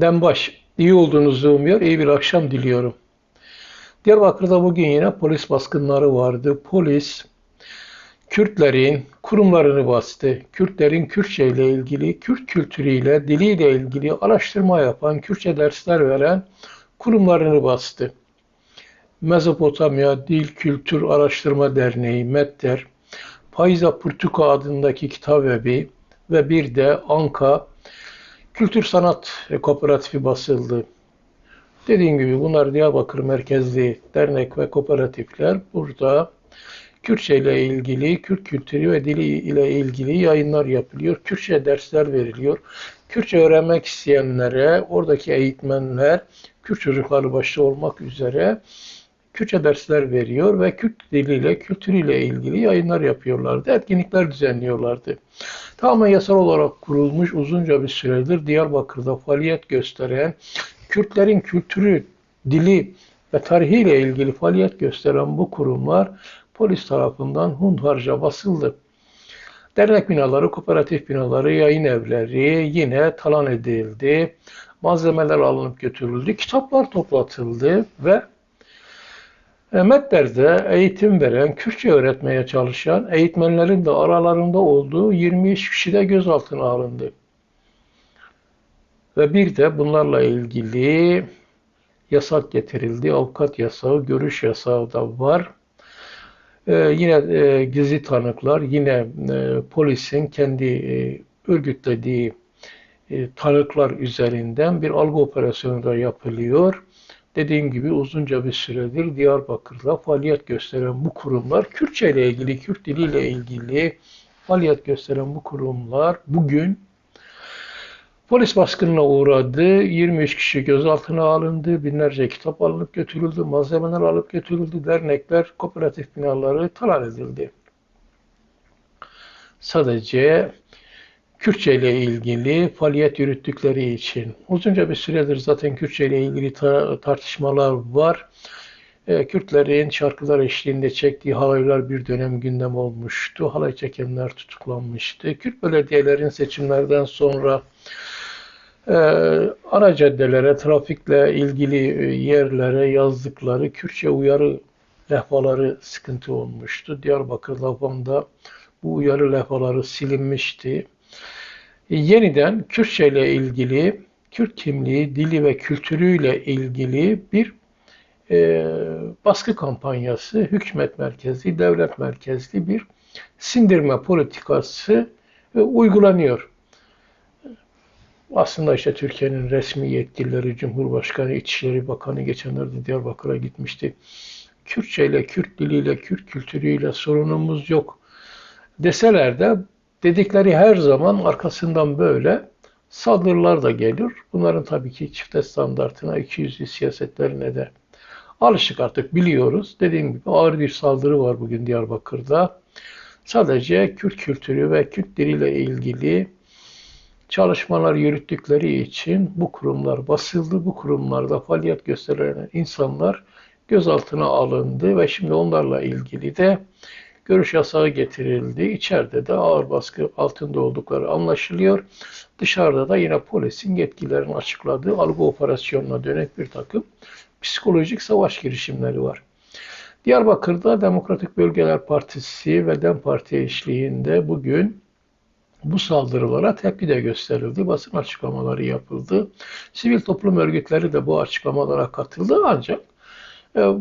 Dembaş, iyi olduğunuzu umuyor, iyi bir akşam diliyorum. Diyarbakır'da bugün yine polis baskınları vardı. Polis, Kürtlerin kurumlarını bastı. Kürtlerin Kürtçe ile ilgili, Kürt kültürüyle, diliyle ilgili araştırma yapan, Kürtçe dersler veren kurumlarını bastı. Mezopotamya Dil Kültür Araştırma Derneği, METDER, Payza Purtuka adındaki kitabevi ve bir de Anka Kültür Sanat Kooperatifi basıldı. Dediğim gibi bunlar Diyarbakır merkezli dernek ve kooperatifler burada Kürtçe ile ilgili, Kürt kültürü ve dili ile ilgili yayınlar yapılıyor. Kürtçe dersler veriliyor. Kürtçe öğrenmek isteyenlere oradaki eğitmenler, Kürt çocukları başta olmak üzere Kürtçe dersler veriyor ve Kürt diliyle, kültürüyle ilgili yayınlar yapıyorlardı. Etkinlikler düzenliyorlardı. Tamamen yasal olarak kurulmuş uzunca bir süredir Diyarbakır'da faaliyet gösteren, Kürtlerin kültürü, dili ve tarihiyle ilgili faaliyet gösteren bu kurumlar polis tarafından hunharca basıldı. Dernek binaları, kooperatif binaları, yayın evleri yine talan edildi. Malzemeler alınıp götürüldü. Kitaplar toplatıldı ve Metler'de eğitim veren, Kürtçe öğretmeye çalışan eğitmenlerin de aralarında olduğu 23 kişi de gözaltına alındı. Ve bir de bunlarla ilgili yasak getirildi. Avukat yasağı, görüş yasağı da var. Ee, yine e, gizli tanıklar, yine e, polisin kendi e, örgütlediği e, tanıklar üzerinden bir algı operasyonu da yapılıyor. Dediğim gibi uzunca bir süredir Diyarbakır'da faaliyet gösteren bu kurumlar, Kürtçe ile ilgili, Kürt diliyle ilgili faaliyet gösteren bu kurumlar bugün polis baskınına uğradı. 23 kişi gözaltına alındı, binlerce kitap alınıp götürüldü, malzemeler alıp götürüldü, dernekler, kooperatif binaları talan edildi. Sadece Kürtçe ile ilgili faaliyet yürüttükleri için. Uzunca bir süredir zaten Kürtçe ile ilgili tartışmalar var. E, Kürtlerin şarkılar eşliğinde çektiği halaylar bir dönem gündem olmuştu. Halay çekenler tutuklanmıştı. Kürt belediyelerin seçimlerden sonra e, ana caddelere, trafikle ilgili yerlere yazdıkları Kürtçe uyarı lehvaları sıkıntı olmuştu. Diyarbakır'da Van'da bu uyarı lehvaları silinmişti yeniden Kürtçe ile ilgili, Kürt kimliği, dili ve kültürüyle ilgili bir e, baskı kampanyası, hükümet merkezli, devlet merkezli bir sindirme politikası e, uygulanıyor. Aslında işte Türkiye'nin resmi yetkilileri, Cumhurbaşkanı, İçişleri Bakanı geçenlerde Diyarbakır'a gitmişti. Kürtçe ile, Kürt diliyle, Kürt kültürüyle sorunumuz yok deseler de dedikleri her zaman arkasından böyle saldırılar da gelir. Bunların tabii ki çifte standartına, ikiyüzlü siyasetlerine de alışık artık biliyoruz. Dediğim gibi ağır bir saldırı var bugün Diyarbakır'da. Sadece Kürt kültürü ve Kürt diliyle ilgili çalışmalar yürüttükleri için bu kurumlar basıldı. Bu kurumlarda faaliyet gösteren insanlar gözaltına alındı ve şimdi onlarla ilgili de görüş yasağı getirildi. İçeride de ağır baskı altında oldukları anlaşılıyor. Dışarıda da yine polisin yetkilerini açıkladığı algı operasyonuna dönek bir takım psikolojik savaş girişimleri var. Diyarbakır'da Demokratik Bölgeler Partisi ve DEM Parti eşliğinde bugün bu saldırılara tepki de gösterildi. Basın açıklamaları yapıldı. Sivil toplum örgütleri de bu açıklamalara katıldı ancak e,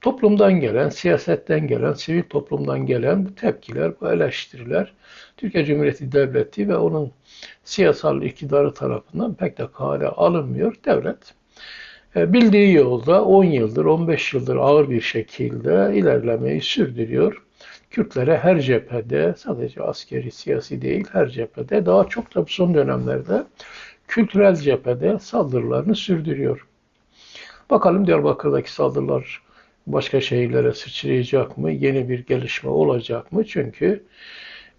toplumdan gelen, siyasetten gelen, sivil toplumdan gelen bu tepkiler, bu eleştiriler Türkiye Cumhuriyeti Devleti ve onun siyasal iktidarı tarafından pek de kale alınmıyor. Devlet e, bildiği yolda 10 yıldır, 15 yıldır ağır bir şekilde ilerlemeyi sürdürüyor. Kürtlere her cephede, sadece askeri, siyasi değil, her cephede, daha çok da son dönemlerde kültürel cephede saldırılarını sürdürüyor. Bakalım Diyarbakır'daki saldırılar başka şehirlere sıçrayacak mı? Yeni bir gelişme olacak mı? Çünkü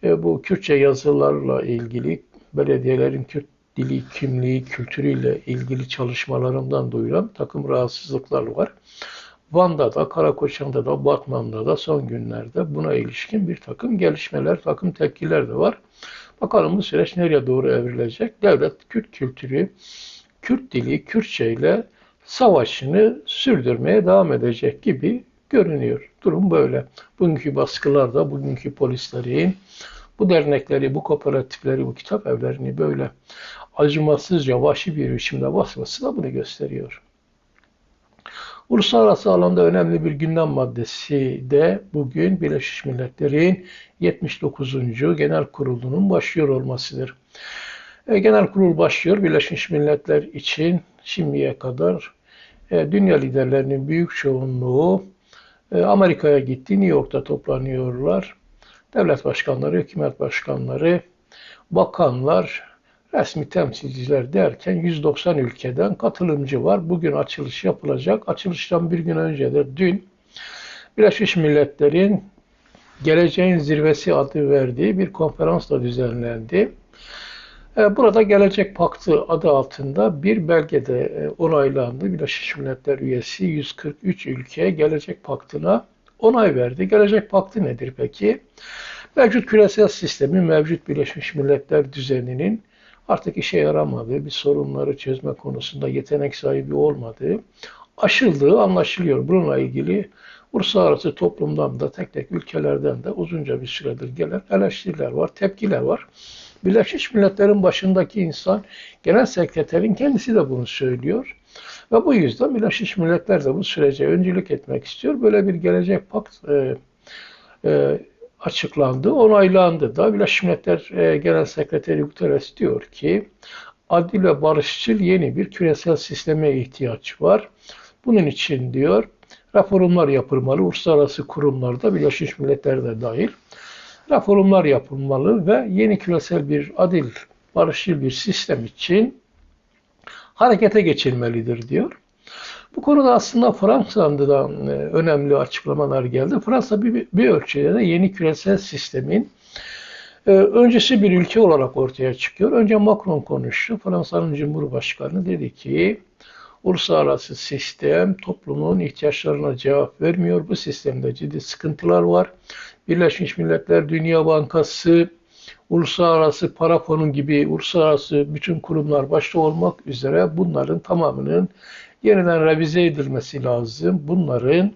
e, bu Kürtçe yazılarla ilgili belediyelerin Kürt dili, kimliği, kültürüyle ilgili çalışmalarından duyulan takım rahatsızlıklar var. Van'da da, Karakoçan'da da, Batman'da da son günlerde buna ilişkin bir takım gelişmeler, takım tepkiler de var. Bakalım bu süreç nereye doğru evrilecek? Devlet Kürt kültürü, Kürt dili, Kürtçe ile savaşını sürdürmeye devam edecek gibi görünüyor. Durum böyle. Bugünkü baskılarda, bugünkü polislerin, bu dernekleri, bu kooperatifleri, bu kitap evlerini böyle acımasızca, vahşi bir biçimde basması da bunu gösteriyor. Uluslararası alanda önemli bir gündem maddesi de bugün Birleşmiş Milletler'in 79. Genel Kurulu'nun başlıyor olmasıdır. E, Genel Kurul başlıyor Birleşmiş Milletler için şimdiye kadar dünya liderlerinin büyük çoğunluğu e, Amerika'ya gitti, New York'ta toplanıyorlar. Devlet başkanları, hükümet başkanları, bakanlar, resmi temsilciler derken 190 ülkeden katılımcı var. Bugün açılış yapılacak. Açılıştan bir gün öncedir dün Birleşmiş Milletler'in Geleceğin Zirvesi adı verdiği bir konferans da düzenlendi. E, burada Gelecek Paktı adı altında bir belgede e, onaylandı. Birleşmiş Milletler üyesi 143 ülke Gelecek Paktı'na onay verdi. Gelecek Paktı nedir peki? Mevcut küresel sistemi, mevcut Birleşmiş Milletler düzeninin artık işe yaramadığı, bir sorunları çözme konusunda yetenek sahibi olmadığı aşıldığı anlaşılıyor. Bununla ilgili uluslararası toplumdan da tek tek ülkelerden de uzunca bir süredir gelen eleştiriler var, tepkiler var. Birleşmiş Milletler'in başındaki insan, genel sekreterin kendisi de bunu söylüyor. Ve bu yüzden Birleşmiş Milletler de bu sürece öncülük etmek istiyor. Böyle bir gelecek pakt e, e, açıklandı, onaylandı da. Birleşmiş Milletler e, Genel Sekreteri Guterres diyor ki, adil ve barışçıl yeni bir küresel sisteme ihtiyaç var. Bunun için diyor, reformlar yapılmalı, uluslararası kurumlarda, Birleşmiş Milletler de dahil, reformlar yapılmalı ve yeni küresel bir adil, barışçıl bir sistem için harekete geçilmelidir diyor. Bu konuda aslında Fransa'dan da e, önemli açıklamalar geldi. Fransa bir, bir ölçüde de yeni küresel sistemin e, öncesi bir ülke olarak ortaya çıkıyor. Önce Macron konuştu. Fransa'nın Cumhurbaşkanı dedi ki uluslararası sistem toplumun ihtiyaçlarına cevap vermiyor. Bu sistemde ciddi sıkıntılar var. Birleşmiş Milletler, Dünya Bankası, uluslararası para fonu gibi uluslararası bütün kurumlar başta olmak üzere bunların tamamının yeniden revize edilmesi lazım. Bunların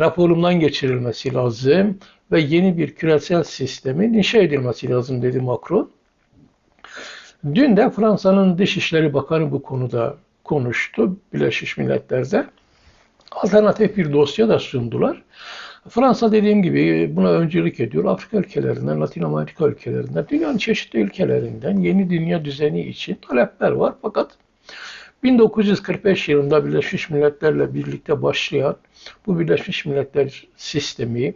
raporundan geçirilmesi lazım ve yeni bir küresel sistemin inşa edilmesi lazım dedi Macron. Dün de Fransa'nın Dışişleri Bakanı bu konuda konuştu Birleşmiş Milletler'de. Alternatif bir dosya da sundular. Fransa dediğim gibi buna öncülük ediyor. Afrika ülkelerinden, Latin Amerika ülkelerinden, dünyanın çeşitli ülkelerinden yeni dünya düzeni için talepler var. Fakat 1945 yılında Birleşmiş Milletler'le birlikte başlayan bu Birleşmiş Milletler sistemi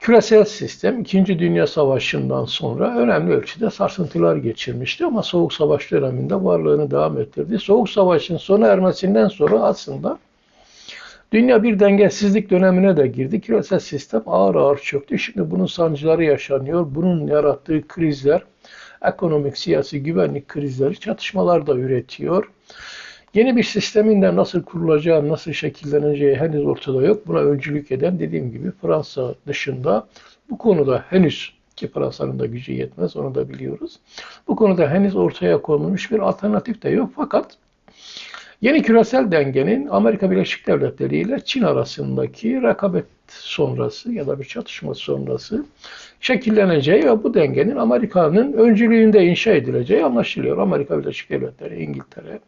küresel sistem 2. Dünya Savaşı'ndan sonra önemli ölçüde sarsıntılar geçirmişti ama Soğuk Savaş döneminde varlığını devam ettirdi. Soğuk Savaş'ın sona ermesinden sonra aslında dünya bir dengesizlik dönemine de girdi. Küresel sistem ağır ağır çöktü. Şimdi bunun sancıları yaşanıyor. Bunun yarattığı krizler ekonomik, siyasi, güvenlik krizleri çatışmalar da üretiyor. Yeni bir sistemin de nasıl kurulacağı, nasıl şekilleneceği henüz ortada yok. Buna öncülük eden dediğim gibi Fransa dışında bu konuda henüz ki Fransa'nın da gücü yetmez onu da biliyoruz. Bu konuda henüz ortaya konulmuş bir alternatif de yok. Fakat yeni küresel dengenin Amerika Birleşik Devletleri ile Çin arasındaki rekabet sonrası ya da bir çatışma sonrası şekilleneceği ve bu dengenin Amerika'nın öncülüğünde inşa edileceği anlaşılıyor. Amerika Birleşik Devletleri, İngiltere,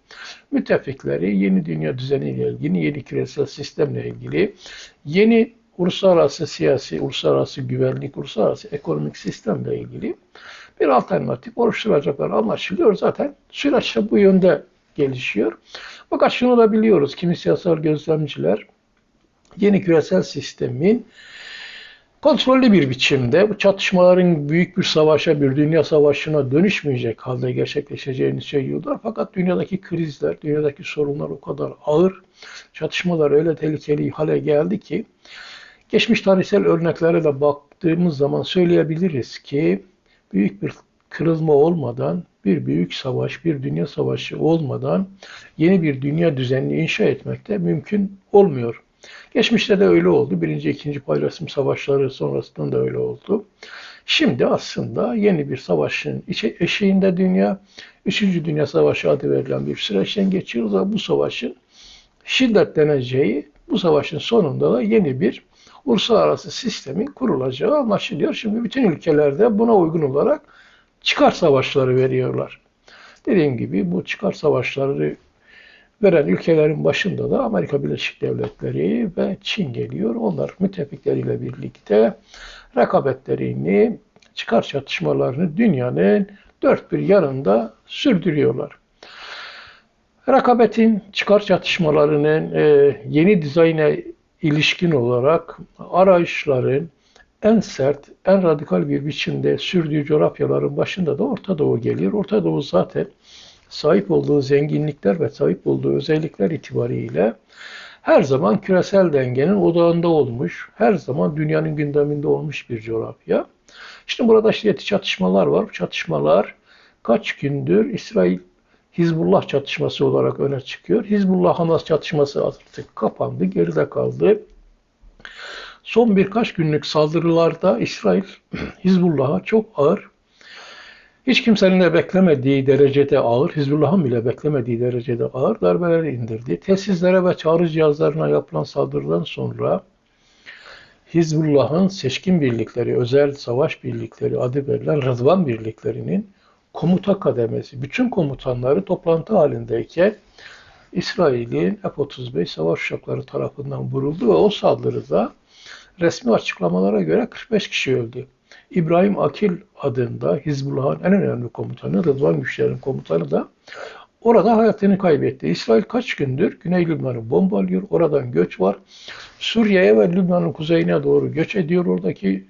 müttefikleri yeni dünya düzeniyle ilgili, yeni küresel sistemle ilgili, yeni uluslararası siyasi, uluslararası güvenlik, uluslararası ekonomik sistemle ilgili bir alternatif oluşturacaklar anlaşılıyor. Zaten süreç bu yönde gelişiyor. Fakat şunu da biliyoruz, kimi siyasal gözlemciler yeni küresel sistemin kontrollü bir biçimde bu çatışmaların büyük bir savaşa, bir dünya savaşına dönüşmeyecek halde gerçekleşeceğini söylüyorlar. Fakat dünyadaki krizler, dünyadaki sorunlar o kadar ağır, çatışmalar öyle tehlikeli hale geldi ki geçmiş tarihsel örneklere de baktığımız zaman söyleyebiliriz ki büyük bir kırılma olmadan, bir büyük savaş, bir dünya savaşı olmadan yeni bir dünya düzenini inşa etmek de mümkün olmuyor. Geçmişte de öyle oldu. Birinci, ikinci paylaşım savaşları sonrasında da öyle oldu. Şimdi aslında yeni bir savaşın eşiğinde dünya, Üçüncü Dünya Savaşı adı verilen bir süreçten geçiyoruz ve bu savaşın şiddetleneceği, bu savaşın sonunda da yeni bir uluslararası sistemin kurulacağı anlaşılıyor. Şimdi bütün ülkelerde buna uygun olarak çıkar savaşları veriyorlar. Dediğim gibi bu çıkar savaşları veren ülkelerin başında da Amerika Birleşik Devletleri ve Çin geliyor. Onlar müttefikleriyle birlikte rekabetlerini, çıkar çatışmalarını dünyanın dört bir yanında sürdürüyorlar. Rekabetin, çıkar çatışmalarının e, yeni dizayna ilişkin olarak arayışların en sert, en radikal bir biçimde sürdüğü coğrafyaların başında da Orta Doğu geliyor. Orta Doğu zaten sahip olduğu zenginlikler ve sahip olduğu özellikler itibariyle her zaman küresel dengenin odağında olmuş, her zaman dünyanın gündeminde olmuş bir coğrafya. Şimdi burada şiddetli çatışmalar var. Bu çatışmalar kaç gündür İsrail Hizbullah çatışması olarak öne çıkıyor. Hizbullah Hamas çatışması artık kapandı, geride kaldı. Son birkaç günlük saldırılarda İsrail Hizbullah'a çok ağır, hiç kimsenin de beklemediği derecede ağır, Hizbullah'ın bile beklemediği derecede ağır darbeler indirdi. Tesislere ve çağrı cihazlarına yapılan saldırıdan sonra Hizbullah'ın seçkin birlikleri, özel savaş birlikleri adı verilen Rıdvan birliklerinin komuta kademesi, bütün komutanları toplantı halindeyken İsrail'in F-35 savaş uçakları tarafından vuruldu ve o saldırıda resmi açıklamalara göre 45 kişi öldü. İbrahim Akil adında Hizbullah'ın en önemli komutanı, Rıdvan güçlerinin komutanı da orada hayatını kaybetti. İsrail kaç gündür Güney Lübnan'ı bombalıyor. Oradan göç var. Suriye'ye ve Lübnan'ın kuzeyine doğru göç ediyor oradaki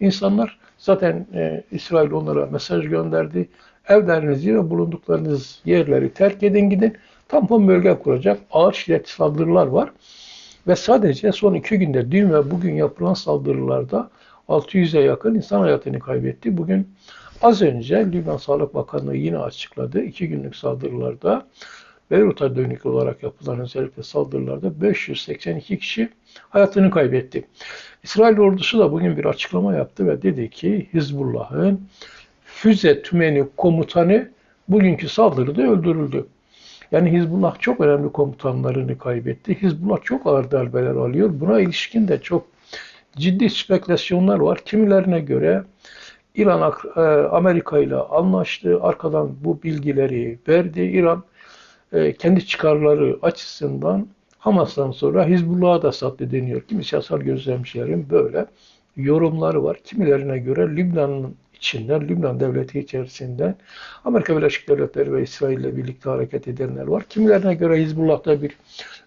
insanlar. Zaten e, İsrail onlara mesaj gönderdi. Evlerinizi ve bulunduklarınız yerleri terk edin gidin. Tampon bölge kuracak ağır şiddetli saldırılar var. Ve sadece son iki günde dün ve bugün yapılan saldırılarda 600'e yakın insan hayatını kaybetti. Bugün az önce Lübnan Sağlık Bakanlığı yine açıkladı. iki günlük saldırılarda Beyrut'a dönük olarak yapılan özellikle saldırılarda 582 kişi hayatını kaybetti. İsrail ordusu da bugün bir açıklama yaptı ve dedi ki Hizbullah'ın füze tümeni komutanı bugünkü saldırıda öldürüldü. Yani Hizbullah çok önemli komutanlarını kaybetti. Hizbullah çok ağır darbeler alıyor. Buna ilişkin de çok ciddi spekülasyonlar var. Kimilerine göre İran e, Amerika ile anlaştı. Arkadan bu bilgileri verdi. İran e, kendi çıkarları açısından Hamas'tan sonra Hizbullah'a da sattı deniyor. Kimi siyasal gözlemcilerin böyle yorumları var. Kimilerine göre Lübnan'ın içinden, Lübnan devleti içerisinden Amerika Birleşik Devletleri ve İsrail ile birlikte hareket edenler var. Kimilerine göre Hizbullah'ta bir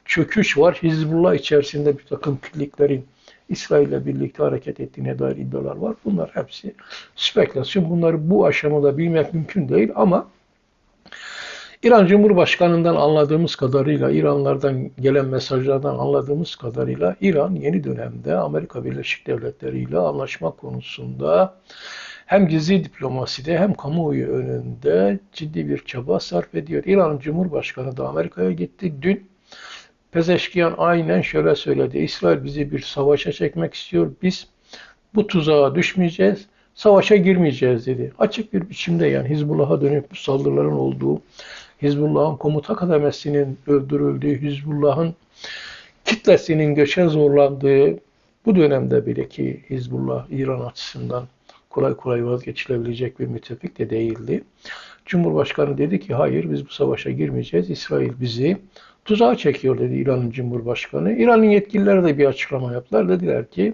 çöküş var. Hizbullah içerisinde bir takım birliklerin İsrail ile birlikte hareket ettiğine dair iddialar var. Bunlar hepsi spekülasyon. Bunları bu aşamada bilmek mümkün değil ama İran Cumhurbaşkanı'ndan anladığımız kadarıyla, İranlardan gelen mesajlardan anladığımız kadarıyla İran yeni dönemde Amerika Birleşik Devletleri ile anlaşma konusunda hem gizli diplomaside hem kamuoyu önünde ciddi bir çaba sarf ediyor. İran Cumhurbaşkanı da Amerika'ya gitti. Dün Pezeşkiyan aynen şöyle söyledi. İsrail bizi bir savaşa çekmek istiyor. Biz bu tuzağa düşmeyeceğiz. Savaşa girmeyeceğiz dedi. Açık bir biçimde yani Hizbullah'a dönük bu saldırıların olduğu, Hizbullah'ın komuta kademesinin öldürüldüğü, Hizbullah'ın kitlesinin göçe zorlandığı bu dönemde bile ki Hizbullah İran açısından kolay kolay vazgeçilebilecek bir müttefik de değildi. Cumhurbaşkanı dedi ki hayır biz bu savaşa girmeyeceğiz. İsrail bizi tuzağa çekiyor dedi İran'ın Cumhurbaşkanı. İran'ın yetkilileri de bir açıklama yaptılar. Dediler ki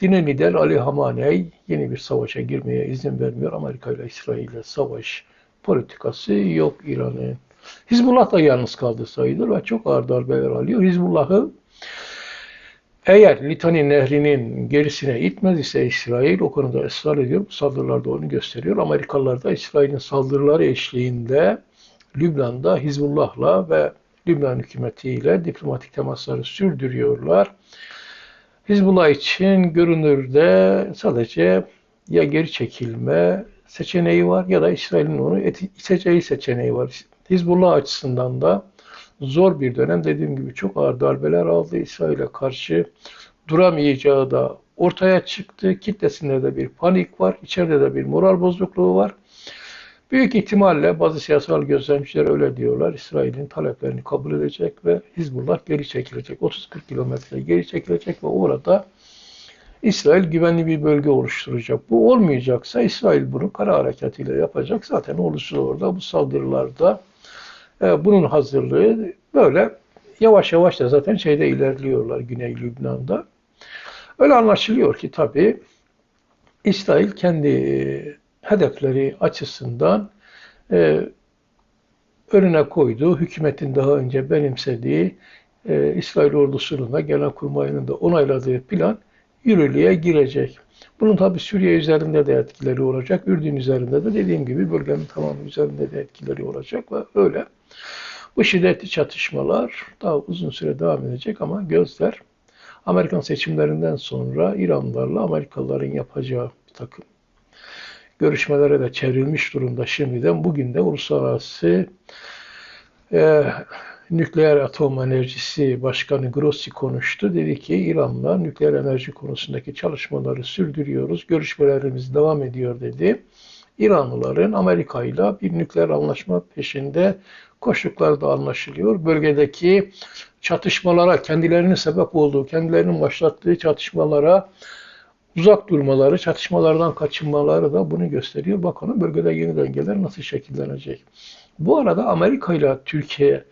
dine lider Ali Hamaney yeni bir savaşa girmeye izin vermiyor. Amerika ile İsrail ile savaş politikası yok İran'ın. Hizbullah da yalnız kaldı sayılır ve çok ağır darbeler alıyor. Hizbullah'ı eğer Litani Nehri'nin gerisine itmez ise İsrail o konuda ısrar ediyor. Bu saldırılarda onu gösteriyor. Amerikalılar da İsrail'in saldırıları eşliğinde Lübnan'da Hizbullah'la ve Lübnan hükümetiyle diplomatik temasları sürdürüyorlar. Hizbullah için görünürde sadece ya geri çekilme seçeneği var ya da İsrail'in onu iteceği seçeneği var. Hizbullah açısından da zor bir dönem. Dediğim gibi çok ağır darbeler aldı. İsrail'e karşı duramayacağı da ortaya çıktı. Kitlesinde de bir panik var. içeride de bir moral bozukluğu var. Büyük ihtimalle bazı siyasal gözlemciler öyle diyorlar. İsrail'in taleplerini kabul edecek ve Hizbullah geri çekilecek. 30-40 kilometre geri çekilecek ve orada İsrail güvenli bir bölge oluşturacak. Bu olmayacaksa İsrail bunu kara harekatıyla yapacak. Zaten olursa orada bu saldırılarda bunun hazırlığı böyle yavaş yavaş da zaten şeyde ilerliyorlar Güney Lübnan'da. Öyle anlaşılıyor ki tabii İsrail kendi e, hedefleri açısından e, önüne koyduğu, hükümetin daha önce benimsediği e, İsrail ordusunun da Genelkurmay'ın da onayladığı plan yürürlüğe girecek. Bunun tabi Suriye üzerinde de etkileri olacak. Ürdün üzerinde de dediğim gibi bölgenin tamamı üzerinde de etkileri olacak ve öyle. Bu şiddetli çatışmalar daha uzun süre devam edecek ama gözler Amerikan seçimlerinden sonra İranlarla Amerikalıların yapacağı bir takım görüşmelere de çevrilmiş durumda şimdiden. Bugün de uluslararası e, nükleer atom enerjisi başkanı Grossi konuştu. Dedi ki İran'la nükleer enerji konusundaki çalışmaları sürdürüyoruz. Görüşmelerimiz devam ediyor dedi. İranlıların Amerika ile bir nükleer anlaşma peşinde koştukları da anlaşılıyor. Bölgedeki çatışmalara, kendilerinin sebep olduğu, kendilerinin başlattığı çatışmalara uzak durmaları, çatışmalardan kaçınmaları da bunu gösteriyor. Bakalım bölgede yeni dengeler nasıl şekillenecek. Bu arada Amerika ile Türkiye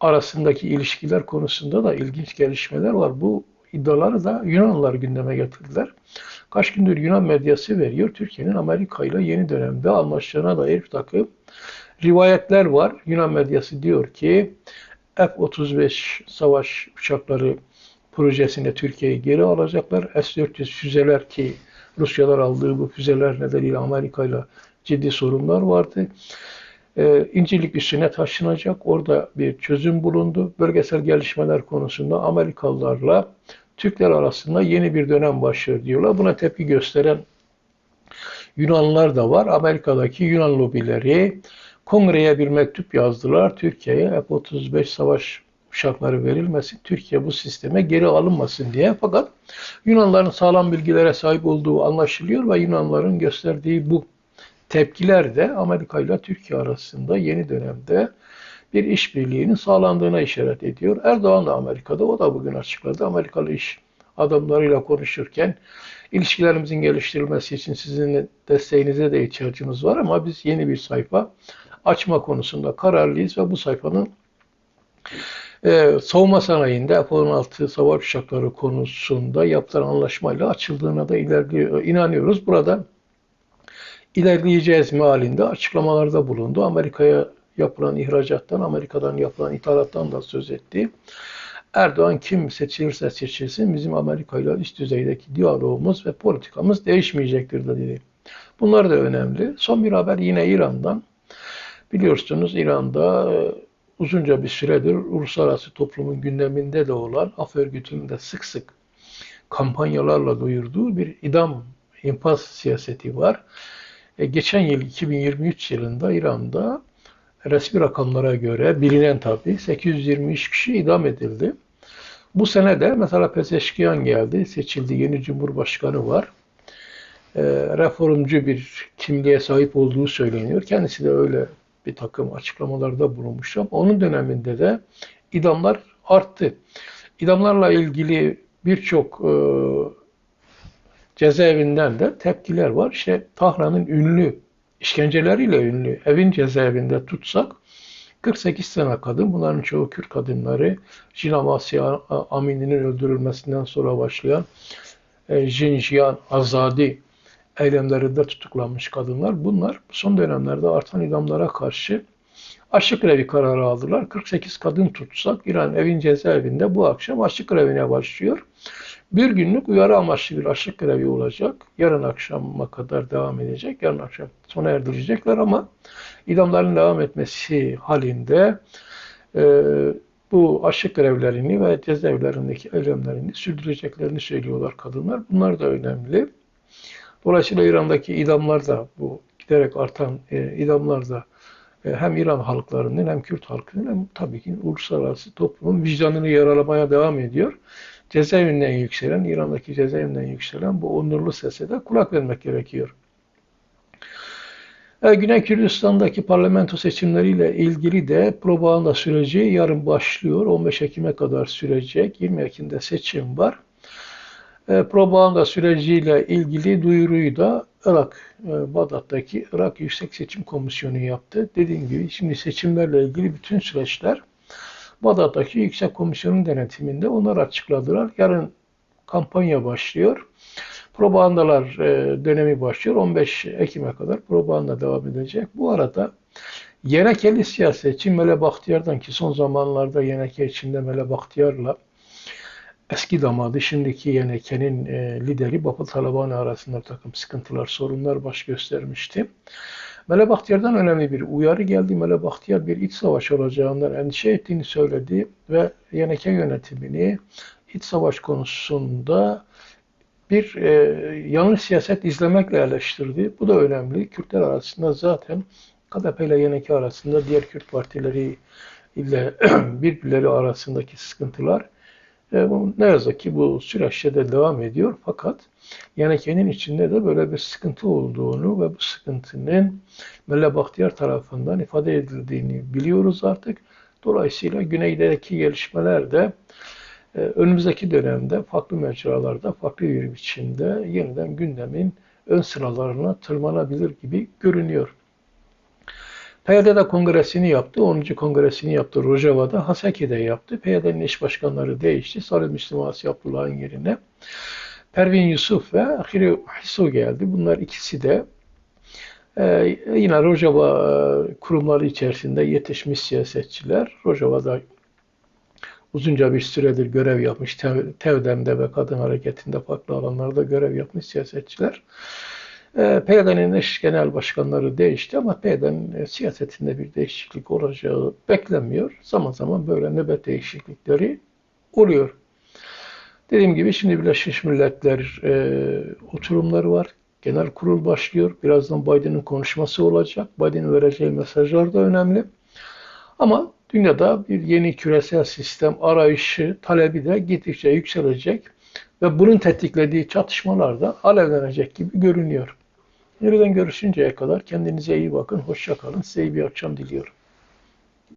arasındaki ilişkiler konusunda da ilginç gelişmeler var. Bu iddiaları da Yunanlılar gündeme getirdiler. Kaç gündür Yunan medyası veriyor. Türkiye'nin Amerika ile yeni dönemde anlaştığına dair bir takım rivayetler var. Yunan medyası diyor ki F-35 savaş uçakları projesinde Türkiye'yi geri alacaklar. S-400 füzeler ki Rusyalar aldığı bu füzeler nedeniyle Amerika ile ciddi sorunlar vardı. Ee, İncirlik üstüne taşınacak. Orada bir çözüm bulundu. Bölgesel gelişmeler konusunda Amerikalılarla Türkler arasında yeni bir dönem başlıyor diyorlar. Buna tepki gösteren Yunanlılar da var. Amerika'daki Yunan lobileri kongreye bir mektup yazdılar. Türkiye'ye F-35 savaş uçakları verilmesin, Türkiye bu sisteme geri alınmasın diye. Fakat Yunanların sağlam bilgilere sahip olduğu anlaşılıyor ve Yunanların gösterdiği bu tepkiler de Amerika ile Türkiye arasında yeni dönemde bir işbirliğinin sağlandığına işaret ediyor. Erdoğan da Amerika'da, o da bugün açıkladı. Amerikalı iş adamlarıyla konuşurken ilişkilerimizin geliştirilmesi için sizin desteğinize de ihtiyacımız var ama biz yeni bir sayfa açma konusunda kararlıyız ve bu sayfanın e, savunma sanayinde F-16 savaş uçakları konusunda yapılan anlaşmayla açıldığına da ilerliyor, inanıyoruz. Burada ilerleyeceğiz mealinde açıklamalarda bulundu. Amerika'ya yapılan ihracattan, Amerika'dan yapılan ithalattan da söz etti. Erdoğan kim seçilirse seçilsin bizim Amerika ile üst düzeydeki diyalogumuz ve politikamız değişmeyecektir dedi. Bunlar da önemli. Son bir haber yine İran'dan. Biliyorsunuz İran'da e, uzunca bir süredir uluslararası toplumun gündeminde de olan af örgütünün de sık sık kampanyalarla duyurduğu bir idam infaz siyaseti var. E, geçen yıl 2023 yılında İran'da resmi rakamlara göre bilinen tabi 823 kişi idam edildi. Bu sene de mesela Pezeşkiyan geldi, seçildi, yeni cumhurbaşkanı var. E, reformcu bir kimliğe sahip olduğu söyleniyor. Kendisi de öyle bir takım açıklamalarda bulunmuş ama onun döneminde de idamlar arttı. İdamlarla ilgili birçok e, cezaevinden de tepkiler var. İşte Tahran'ın ünlü işkenceleriyle ünlü evin cezaevinde tutsak 48 sene kadın, bunların çoğu Kürt kadınları, Jinamasi Amini'nin öldürülmesinden sonra başlayan e, Azadi eylemlerinde tutuklanmış kadınlar. Bunlar son dönemlerde artan idamlara karşı açlık grevi kararı aldılar. 48 kadın tutsak İran evin cezaevinde bu akşam açlık grevine başlıyor. Bir günlük uyarı amaçlı bir açlık grevi olacak. Yarın akşama kadar devam edecek. Yarın akşam sona erdirecekler ama idamların devam etmesi halinde e, bu açlık grevlerini ve cezaevlerindeki eylemlerini sürdüreceklerini söylüyorlar kadınlar. Bunlar da önemli. Dolayısıyla İran'daki idamlar da bu giderek artan e, idamlar da e, hem İran halklarının hem Kürt halkının hem tabii ki uluslararası toplumun vicdanını yaralamaya devam ediyor. Cezaevinden yükselen, İran'daki cezaevinden yükselen bu onurlu sese de kulak vermek gerekiyor. E, Güney Kürdistan'daki parlamento seçimleriyle ilgili de propaganda süreci yarın başlıyor. 15 Ekim'e kadar sürecek. 20 Ekim'de seçim var. E, propaganda süreciyle ilgili duyuruyu da Irak, e, Bağdat'taki Irak Yüksek Seçim Komisyonu yaptı. Dediğim gibi şimdi seçimlerle ilgili bütün süreçler Bağdat'taki Yüksek Komisyonun denetiminde onlar açıkladılar. Yarın kampanya başlıyor. Propagandalar e, dönemi başlıyor. 15 Ekim'e kadar propaganda devam edecek. Bu arada Yenekeli siyasetçi Mele Bahtiyar'dan ki son zamanlarda Yeneke içinde Mele Bahtiyar'la eski damadı şimdiki Yeneke'nin e, lideri Baba Talabani arasında takım sıkıntılar, sorunlar baş göstermişti. Mele Bahtiyar'dan önemli bir uyarı geldi. Mele Bahtiyar bir iç savaş olacağından endişe ettiğini söyledi ve Yeneke yönetimini iç savaş konusunda bir e, yanlış siyaset izlemekle eleştirdi. Bu da önemli. Kürtler arasında zaten KDP ile Yeneke arasında diğer Kürt partileri ile birbirleri arasındaki sıkıntılar e, bu, ne yazık ki bu süreçte de devam ediyor. Fakat Yeneke'nin içinde de böyle bir sıkıntı olduğunu ve bu sıkıntının Melle Bahtiyar tarafından ifade edildiğini biliyoruz artık. Dolayısıyla güneydeki gelişmeler de e, önümüzdeki dönemde farklı mecralarda, farklı bir biçimde yeniden gündemin ön sıralarına tırmanabilir gibi görünüyor. PYD'de kongresini yaptı, 10. kongresini yaptı Rojava'da, Haseki'de yaptı. PYD'nin eş başkanları değişti. Sarı Müslüman Asya Abdullah'ın yerine Pervin Yusuf ve Ahiri Hiso geldi. Bunlar ikisi de e, yine Rojava e, kurumları içerisinde yetişmiş siyasetçiler. Rojava'da uzunca bir süredir görev yapmış. Tev, Tevdem'de ve kadın hareketinde farklı alanlarda görev yapmış siyasetçiler. E, PYD'nin eş genel başkanları değişti ama PYD'nin e, siyasetinde bir değişiklik olacağı beklenmiyor. Zaman zaman böyle nöbet değişiklikleri oluyor. Dediğim gibi şimdi Birleşmiş Milletler e, oturumları var. Genel kurul başlıyor. Birazdan Biden'ın konuşması olacak. Biden'ın vereceği mesajlar da önemli. Ama dünyada bir yeni küresel sistem arayışı, talebi de gittikçe yükselecek ve bunun tetiklediği çatışmalar da alevlenecek gibi görünüyor. Yeniden görüşünceye kadar kendinize iyi bakın, hoşça kalın. Size iyi bir akşam diliyorum.